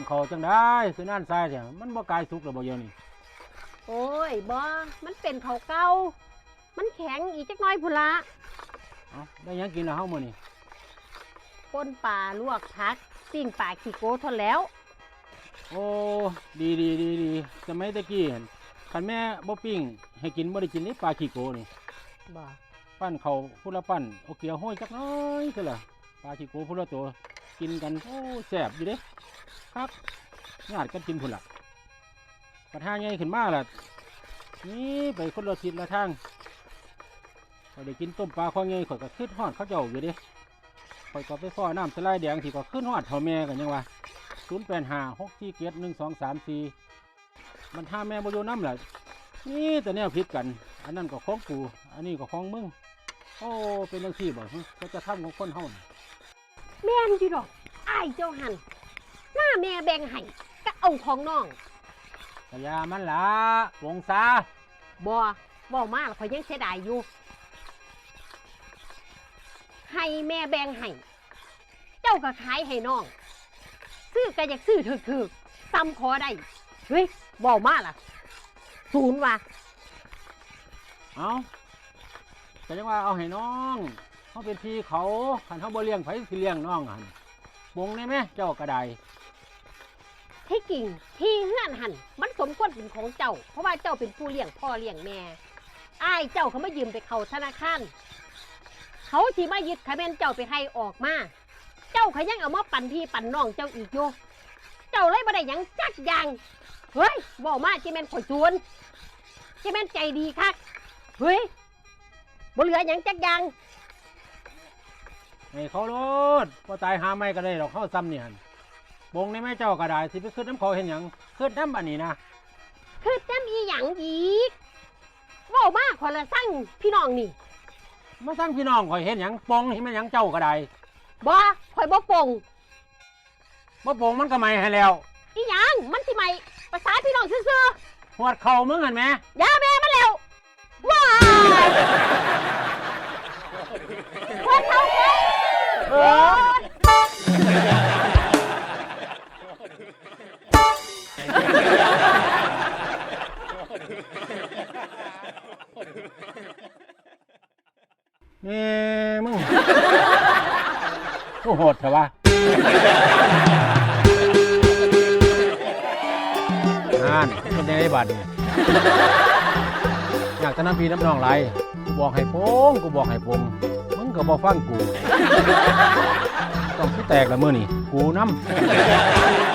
มึงเขาจังได้คือนั่นทรายเถอะมันบ่กลายสุกหรือบ่เดี๋ยอะนี่โอ้ยบอมันเป็นเขาวเก่า มันแข็งอีกจักหน้อยพุนละเอ้าได้หยังกินแล้วเฮามื้อนี่ป่นปลาลวกผักปิ้งปลาขี้โกทนแล้ว โอ้ดีดีดีดีสมัยตะกี้หั่นคันแม่บ่ปิ้งให้กินบ่ได้กินนี่ปลาขี้โกนี่บ่ ปั้นเขาพุ่นละปั้นเอาเกลียวห้อยจักหน้อยคือล่ะ ปลาขี้โกพุ่นละตัวกินกันโอ้แซ่บอยู่เด้ครับญาติกันกินพุ่นละปัญหาใหญ่ขึ้นมาล่ะนี่ไปคนละทิศละทางพอยได้กินต้มปลาข้อใหญ่ข่อยก็ขึ้นฮอดเขาเจ้าอยู่เด้ข่อยก็ไปฟ้อน้ำสไลด์แดงที่ก็ขึ้นฮอดเท่าแม่กันยังวะศูนย์แปดห้าหกสี่เกียรหนึ่งสองสามสี่มันท่าแม่บอยู่น้ำล่ะนี่แต่แนวผิดกัน อันนั้นก็ของกู อันนี้ก็ของมึง โอ้ เป็นเรื่องที่บ่ฮึก็จะทำของคนเฮา แม่นอยู่ดอกอ้ายเจ้าหันหน้าแม่แบ่งให้ก็เอาของน้องกะยามันละวงซาบ่บ่มาแล้วข่อยยังเสียดายอยู่ ให้แม่แบ่งให้เจ้าก็ขายให้น้อง ซื้อก็อยากซื้อถึกๆซ้ำขอได้ เฮ้ยบ่มาล่ะ ศูนย์ว่ะ เอาแต่ยังว่าเอาให้น้อง เขาเป็นพี่เขาขันเขาบ่เลี้ยงไผสิเลี้ยงน้องหันวงได้ไหมเจ้ากระไดที่กิ่งที่เฮือนหันมันสมควรเป็นของเจ้า เพราะว่าเจ้าเป็นผู้เลี้ยงพ่อเลี้ยงแม่อ้ายเจ้าเขามายืมไปเขาธนาคารเขาที่มายึดคะแนเจ้าไปให้ออกมา เจ้าเขยังเอามาปั่นพี่ปั่นน้องเจ้าอีกอยู่เจ้าเลยบ่ได้ยังจักอย่างเฮ้ยบอกมาจิแม่นข่อยชวนจิแม่นใจดีคักเฮ้ยบ่เหลือยังจักอย่าง ให้เขาโลดพอตายหาไม่ก็ได้ดอกเข้าซ้ำเนี่ยหั่นวงได้ไหมเจ้ากระไดสิไปขึ้นน้ำเขาเห็นหยังขึ้นน้ำอันนี้นะคือจำอีหยังอีกบอกมาขอยละสั่งพี่น้องนี่มาสร้างพี่น้องข่อยเห็นหยังปองเห็นไหมหยังเจ้ากระไดบ่ข่อยบ่ปลงบ่ปองมันก็ไม่ให้แล้วอีหยังมันสิใหม่ภาษาพี่น้องซื่อหวดเข่ามึงเห็นไหมๆยาแม่มาแล้วว้ายคน นี่มึงกูโหดเถอะวะอ่านเป็นในบัตรเนี่ยอยากจะน้ำพีน้ำนองไรกูบอกให้โป้งกูบอกให้โปงมึงก็บอกฟังกู ต้องที่แตกละมือนี่กูน้ำ